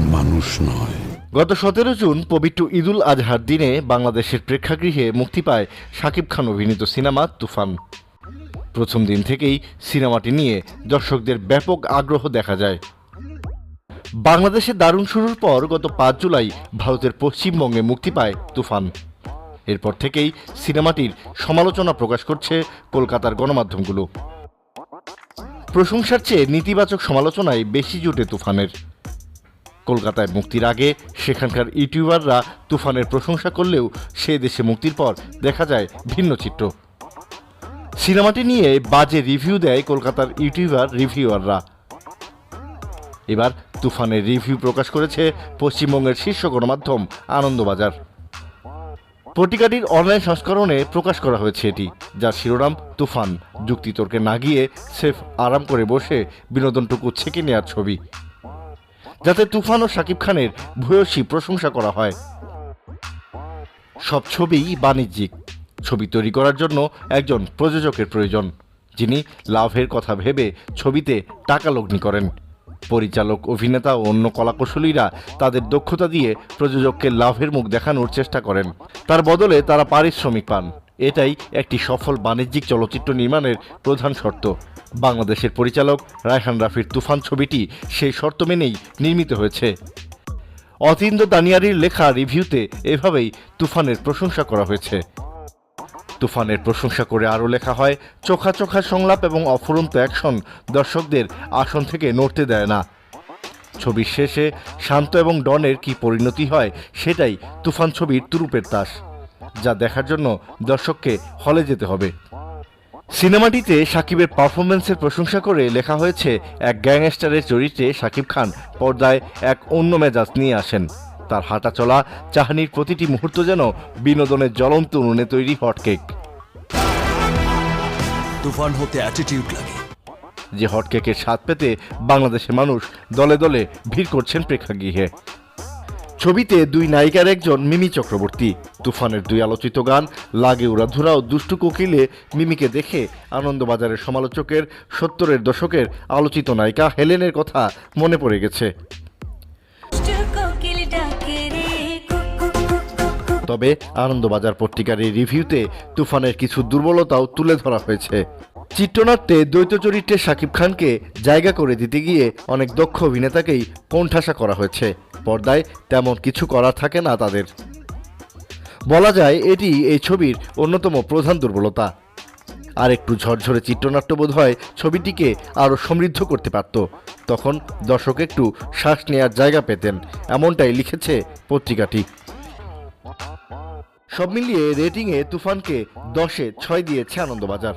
মানুষ নয়। গত সতেরো জুন পবিত্র ঈদুল আজহার দিনে বাংলাদেশের প্রেক্ষাগৃহে মুক্তি পায় শাকিব খান অভিনীত সিনেমা তুফান। প্রথম দিন থেকেই সিনেমাটি নিয়ে দর্শকদের ব্যাপক আগ্রহ দেখা যায়। বাংলাদেশে দারুণ শুরুর পর গত পাঁচ জুলাই ভারতের পশ্চিমবঙ্গে মুক্তি পায় তুফান। এরপর থেকেই সিনেমাটির সমালোচনা প্রকাশ করছে কলকাতার গণমাধ্যমগুলো। প্রশংসার চেয়ে নেতিবাচক সমালোচনায় বেশি জুটে তুফানের। কলকাতায় মুক্তির আগে সেখানকার ইউটিউবাররা তুফানের প্রশংসা করলেও সে দেশে মুক্তির পর দেখা যায় ভিন্ন চিত্র। সিনেমাটি নিয়ে বাজে রিভিউ দেয় কলকাতার ইউটিউবার রিভিউয়াররা। এবার তুফানের রিভিউ প্রকাশ করেছে পশ্চিমবঙ্গের শীর্ষ গণমাধ্যম আনন্দবাজার। পটিকাটির অনলাইন সংস্করণে প্রকাশ করা হয়েছে এটি, যার শিরোনাম তুফান। যুক্তিতর্কে না গিয়ে সেফ আরাম করে বসে বিনোদনটুকু ছেঁকে নেওয়ার ছবি। যাতে তুফান ও শাকিব খানের ভূয়সী প্রশংসা করা হয়। সব ছবিই বাণিজ্যিক। ছবি তৈরি করার জন্য একজন প্রযোজকের প্রয়োজন, যিনি লাভের কথা ভেবে ছবিতে টাকা লগ্নি করেন। পরিচালক, অভিনেতা ও অন্য কলাকুশলীরা তাদের দক্ষতা দিয়ে প্রযোজককে লাভের মুখ দেখানোর চেষ্টা করেন। তার বদলে তারা পারিশ্রমিক পান। এটাই একটি সফল বাণিজ্যিক চলচ্চিত্র নির্মাণের প্রধান শর্ত। বাংলাদেশের পরিচালক রায়হান রাফির তুফান ছবিটি সেই শর্ত মেনেই নির্মিত হয়েছে। অতীন্দ্র দানিয়ারির লেখা রিভিউতে এভাবেই তুফানের প্রশংসা করা হয়েছে। তুফানের প্রশংসা করে আরও লেখা হয়, চোখা চোখা সংলাপ এবং অফুরন্ত অ্যাকশন দর্শকদের আসন থেকে নড়তে দেয় না। ছবির শেষে শান্ত এবং ডনের কি পরিণতি হয়, সেটাই তুফান ছবির তুরুপের তাস। যা দেখার জন্য দর্শককে হলে যেতে হবে। সিনেমাটিতে সাকিবের পারফরমেন্সের প্রশংসা করে লেখা হয়েছে এক গ্যাংস্টারের চরিত্রে সাকিব খান পর্দায় এক অন্য মেজাজ নিয়ে আসেন। তার হাঁটা চলা চাহানির প্রতিটি মুহূর্ত যেন বিনোদনের জ্বলন্ত উনুনে তৈরি হটকেক। তুফান হতে অ্যাটিটিউড লাগে। যে হটকেকের স্বাদ পেতে বাংলাদেশের মানুষ দলে দলে ভিড় করছেন প্রেক্ষাগৃহে। ছবিতে দুই নায়িকার একজন মিমি চক্রবর্তী। তুফানের দুই আলোচিত গান লাগে উড়াধুরা ও দুষ্টু কোকিলে মিমিকে দেখে আনন্দবাজারের সমালোচকের সত্তরের দশকের আলোচিত নায়িকা হেলেনের কথা মনে পড়ে গেছে। তবে আনন্দবাজার পত্রিকার এই রিভিউতে তুফানের কিছু দুর্বলতাও তুলে ধরা হয়েছে। চিত্রনাট্যে দ্বৈত চরিত্রে শাকিব খানকে জায়গা করে দিতে গিয়ে অনেক দক্ষ অভিনেতাকেই কোণঠাসা করা হয়েছে। পর্দায় তেমন কিছু করা থাকে না তাদের। বলা যায় এটি এই ছবির অন্যতম প্রধান দুর্বলতা। আর একটু ঝরঝরে চিত্রনাট্য বোধ হয় ছবিটিকে আরও সমৃদ্ধ করতে পারত। তখন দর্শক একটু শ্বাস নেয়ার জায়গা পেতেন, এমনটাই লিখেছে পত্রিকাটি। সব মিলিয়ে রেটিংয়ে তুফানকে দশে ছয় দিয়েছে আনন্দবাজার।